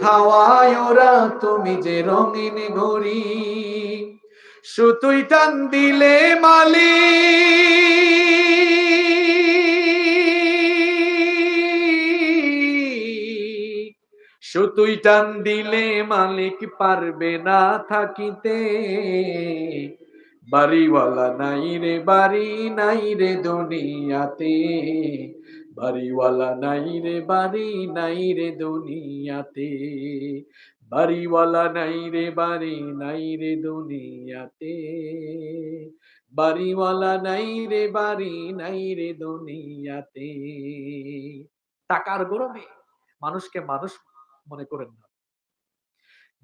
হাওয়ায় ওরা, তুমি যে রঙিন ঘড়ি, সুতুই টান দিলে মালি সুতুই টান দিলে মালিক পারবে না থাকিতে। বাড়িওয়ালা নাই রে, বাড়ি নাই রে দুনিয়াতে। বাড়িওয়ালা নাই রে, বাড়ি নাই রে দুনিয়াতে। বাড়িওয়ালা নাই রে, বাড়ি নাই রে দুনিয়াতে। বাড়িওয়ালা নাই রে, বাড়ি নাই রে দুনিয়াতে। টাকার গরমে মানুষকে মানুষ মনে করেন না।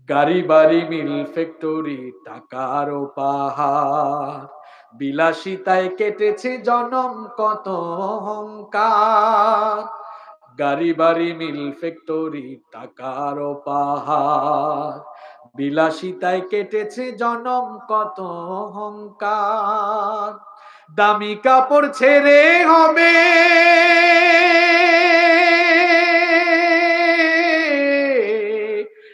গাড়ি বাড়ি, মিল ফ্যাক্টরি, টাকার পাহাড় বিলাসিতায় কেটেছে জনম কত অহংকার। গাড়ি বাড়ি মিল ফ্যাক্টরি, টাকার পাহাড় বিলাসিতায় কেটেছে জনম কত অহংকার। দামি কাপড় ছেড়ে হবে।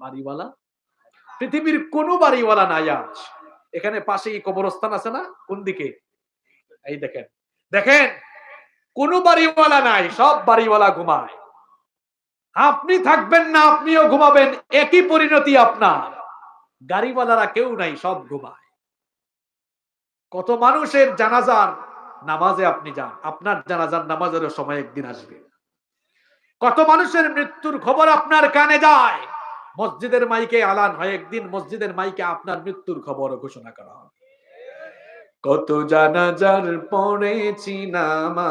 বাড়িওয়ালা? পৃথিবীর কোন বাড়িওয়ালা নাই আজ। এখানে পাশেই কবরস্থান আছে না? কোন দিকে? এই দেখেন। দেখেন, কোন বাড়িওয়ালা নাই, সব বাড়িওয়ালা ঘুমায়। আপনি থাকবেন না, আপনিও ঘুমাবেন, একই পরিণতি আপনার। গাড়িওয়ালারা কেউ নাই, সব ঘুমায়। কত মানুষের জানাজার নামাজে আপনি যান, আপনার জানাজার নামাজের সময় একদিন আসবে। কত মানুষের মৃত্যুর খবর আপনার কানে যায়। মসজিদের মাইকে আলান হয়, একদিন মসজিদের মাইকে আপনার মৃত্যুর খবর ঘোষণা করা হবে। কত জানাজার পড়েছি নামাজ,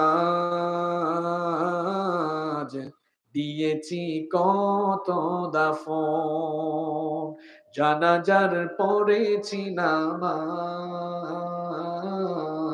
দিয়েছি কত দাফন, জানাজার পড়েছি নামাজ।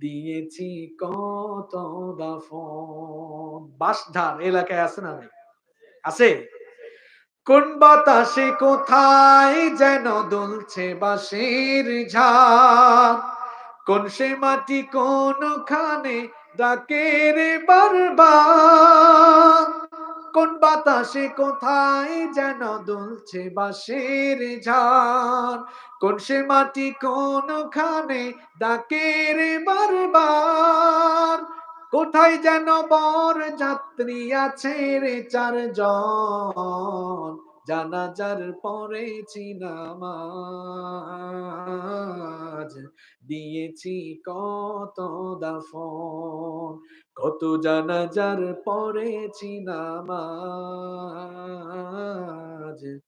দিয়েছি কত বাসধার এলাকায় আছে না নাই? আছে? কোন বাতাসে কোথায় যেন দুলছে বাঁশের ঝাড় কোন সে মাটি কোনখানে ডাকে বারবার? কোন বাতাসে কোথায় যেন দুলছে বাঁশের ঝাড়? কোন সে মাটি কোনখানে ডাকে রে বারবার? কোথায় যেন বর যাত্রী আছে রে চারজন? জানাজার পড়েছি নামাজ দিয়েছি কত দাফন। কত জানাজার পড়েছি নামাজ।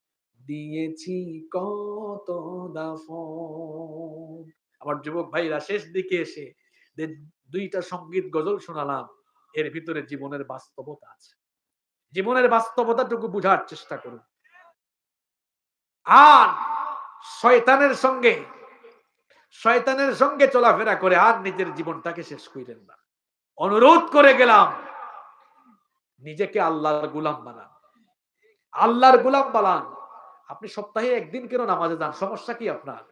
দিয়েছি কত দাফন। আমার যুবক ভাইরা, শেষ দিকে এসে দুইটা সংগীত গজল শোনালাম, এর ভিতরে জীবনের বাস্তবতা আছে। জীবনের বাস্তবতাটুকু বুঝার চেষ্টা করুন। আর শয়তানের সঙ্গে শয়তানের সঙ্গে চলাফেরা করে আর নিজের জীবনটাকে শেষ করিলেন না। অনুরোধ করে গেলাম, নিজেকে আল্লাহর গুলাম বানান। আল্লাহর গুলাম বানান। আপনি সপ্তাহে একদিন কেন নামাজে যান? সমস্যা কি আপনার?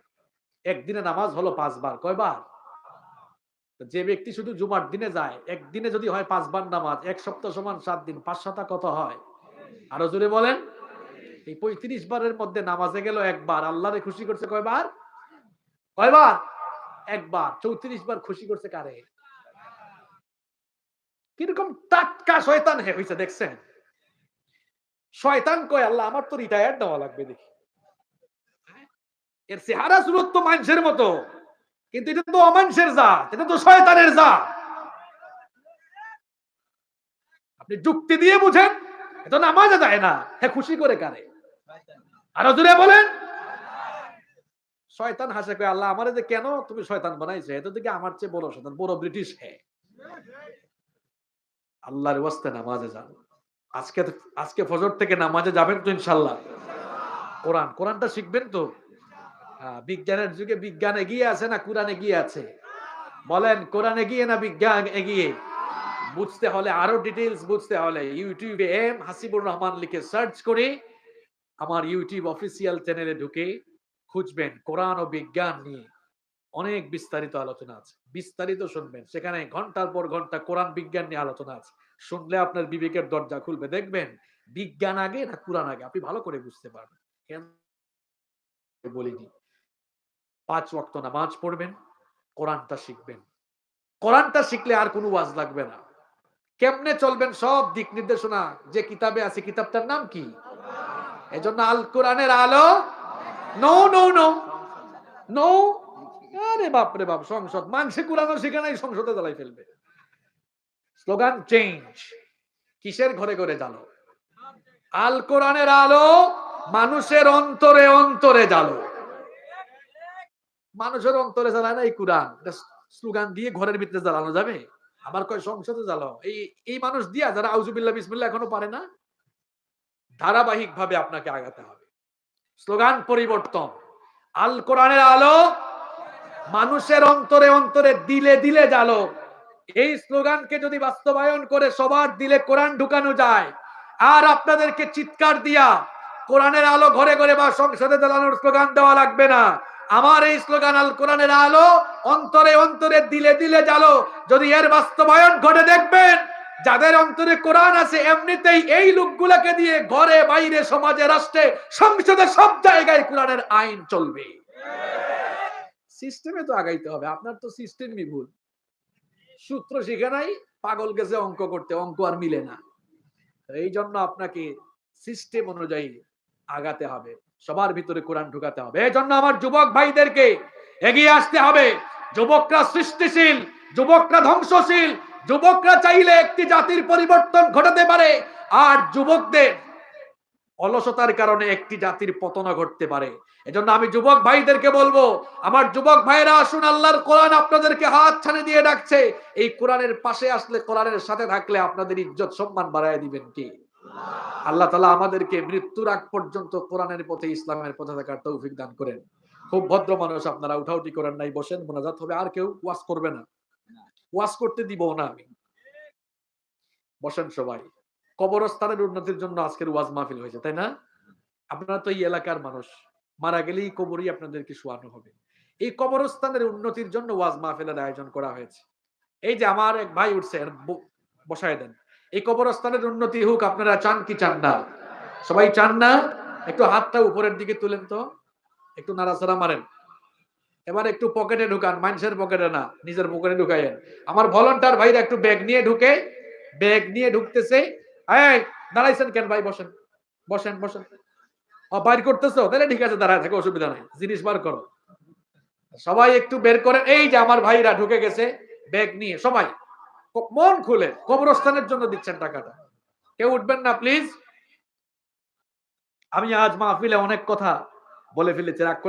একদিনে নামাজ হলো পাঁচবার, কয়বার? যে ব্যক্তি শুধু জুমার দিনে যায়, একদিনে যদি হয় পাঁচবার নামাজ, এক সপ্তাহ সমান সাত দিন, পাঁচ সাতা কত হয়? আরও জোরে বলেন। এই পঁয়ত্রিশ বারের মধ্যে নামাজে গেল একবার, আল্লাহরে খুশি করছে কয়বার? কয়বার? একবার। চৌত্রিশ বার খুশি করছে কারে? কীরকম টাটকা শয়তান হে হয়েছে দেখছেন? শয়তান কয়, আল্লাহ, আমার তো রিটায়ার দেওয়া লাগবে দেখি। এর চেহারা সুরত তো মানুষের মতো, কিন্তু এটা তো অমানুষের জাত, এটা তো শয়তানের জাত। আপনি যুক্তি দিয়ে বুঝেন এটা নামাজে যায় না, হে খুশি করে কারে? আরও দূরে বলেন। শয়তান হাসে কয়, আল্লাহ, আমার যে কেন তুমি শয়তান বানাইছো? এটা থেকে আমার চেয়ে বড় শয়তান, বড় ব্রিটিশ হ্যাঁ আল্লাহর ওয়াস্তে নামাজে যান। আজকে আজকে ফজর থেকে নামাজে যাবেন তো ইনশাল্লাহ। কোরআন কোরআনটা শিখবেন তো? হ্যাঁ, বিজ্ঞানের যুগে বিজ্ঞান এগিয়ে আছে না কোরআন এগিয়ে আছে? বলেন কোরআন এগিয়ে না বিজ্ঞান এগিয়ে? বুঝতে হলে আরও ডিটেলস বুঝতে হলে ইউটিউবে এম হাসিবুর রহমান লিখে সার্চ করে আমার ইউটিউব অফিসিয়াল চ্যানেলে ঢুকে খুঁজবেন কোরআন ও বিজ্ঞান নিয়ে। অনেক বিস্তারিত আলোচনা আছে। বিস্তারিত শুনবেন। সেখানে ঘণ্টার পর ঘণ্টা কোরআন বিজ্ঞান নিয়ে আলোচনা আছে। শুনলে আপনার বিবেকের দরজা খুলবে। দেখবেন বিজ্ঞান আগে না কোরআন আগে? আপনি ভালো করে বুঝতে পারবেন। কেন বলিনি? পাঁচ ওয়াক্ত নামাজ পড়বেন কোরআনটা শিখবেন। কোরআনটা শিখলে আর কোনো ওয়াজ লাগবে না। কেমনে চলবেন সব দিক নির্দেশনা? যে কিতাবে আছে কিতাবটার নাম কি? এজন্য আল কোরআনের আলো নো নো নো নো আরে বাপ রে বাপ, সংসদ। মাংসে কোরআনও শিখে নাই সংসদে জ্বালাই ফেলবে। স্লোগান চেঞ্জ কিসের ঘরে ঘরে জানো আল কোরআনের আলো মানুষের অন্তরে অন্তরে জালো মানুষের অন্তরে জ্বালায় না এই কোরআন? স্লোগান দিয়ে ঘরের ভিতরে জ্বালানো যাবে? আবার কয়, সংসদে জ্বালাও এই এই মানুষ দিয়া যারা আউজুবিল্লাহ বিসমিল্লাহ এখনও পারে না ধারাবাহিক ভাবে আপনাকে আগাতে হবে। স্লোগান পরিবর্তন। আল কোরআনের আলো মানুষের অন্তরে অন্তরে দিলে দিলে জালো এই স্লোগানকে যদি বাস্তবায়ন করে সবার দিলে কোরআন ঢুকানো যায়, আর আপনাদেরকে চিৎকার দিয়া কোরআনের আলো ঘরে ঘরে বা সংসদে জ্বালানোর স্লোগান দেওয়া লাগবে না। আমার এই স্লোগান আল কোরআনের আলো অন্তরে অন্তরে দিলে দিলে জালো যদি এর বাস্তবায়ন ঘটে দেখবেন, যাদের অন্তরে কোরআন আছে, এমনিতেই এই লোকগুলাকে দিয়ে ঘরে, বাইরে, সমাজে, রাষ্ট্রে, সংসদে সব জায়গায় কোরআনের আইন চলবে। সিস্টেমে তো আগাইতে হবে, আপনার তো সিস্টেমই ভুল। সূত্র শিখে নাই, পাগল গেছে অঙ্ক করতে, অঙ্ক আর মিলে না। এই জন্য আপনাকে সিস্টেম অনুযায়ী আগাতে হবে, সবার ভিতরে কোরআন ঢুকাতে হবে। এই জন্য আমার যুবক ভাইদেরকে এগিয়ে আসতে হবে। যুবকরা সৃষ্টিশীল, যুবকরা ধ্বংসশীল, যুবকরা চাইলে একটি জাতির পরিবর্তন ঘটাতে পারে। আর যুবকদের অলসতার কারণে একটি জাতির পতন ঘটতে পারে। এজন্য আমি যুবক ভাইদেরকে বলব, আমার যুবক ভাইরা আসুন, আল্লাহর কোরআন আপনাদেরকে হাত ছানে দিয়ে ডাকছে। এই কোরআনের পাশে আসলে কোরআনের সাথে থাকলে আপনাদের ইজ্জত সম্মান বাড়ায় দিবেন কি? আল্লাহ তালা আমাদেরকে মৃত্যুর আগ পর্যন্ত কোরআনের পথে, ইসলামের পথে থাকার তৌফিক দান করেন। খুব ভদ্র মানুষ আপনারা, উঠাউটি করেন নাই, বসেন, মোনাজাত হবে, আর কেউ ওয়াজ করবে না। ওয়াজ করতে দিব না আমি। বসেন সবাই। কবরস্থানের উন্নতির জন্য আজকের ওয়াজ মাহফিল হয়েছে তাই না? আপনারা তো এই এলাকার মানুষ মারা গেলেই কবরই আপনাদেরকে শোয়ানো হবে। এই কবরস্থানের উন্নতির জন্য ওয়াজ মাহফিলের আয়োজন করা হয়েছে। এই যে আমার এক ভাই উঠছে বসায় দেন। এই কবরস্থানের উন্নতি হোক আপনারা চান কি চান না? সবাই চান না? একটু হাতটা উপরের দিকে তুলেন তো। একটু নাড়াচাড়া মারেন। এবার একটু পকেটে ঢুকান মানুষের পকেটে না নিজের পকেটে ঢুকাইয়েন। আমার ভলন্টার ভাইরা একটু ব্যাগ নিয়ে ঢুকে ব্যাগ নিয়ে ঢুকতেছে দাঁড়াইছেন কেন ভাই? বসেন বসেন বসেন। বাইর করতেছো? তাহলে ঠিক আছে, দাঁড়ায় থাকে, অসুবিধা নাই। জিনিস বার করো। সবাই একটু বের করেন। এই যে আমার ভাইরা ঢুকে গেছে, ব্যাগ নিয়ে। সবাই মন খুলে, কবরস্থানের জন্য দিচ্ছেন টাকাটা। কেউ উঠবেন না, প্লিজ। আমি আজ মাহফিলে অনেক কথা বলে ফেলেছি, রাগ করে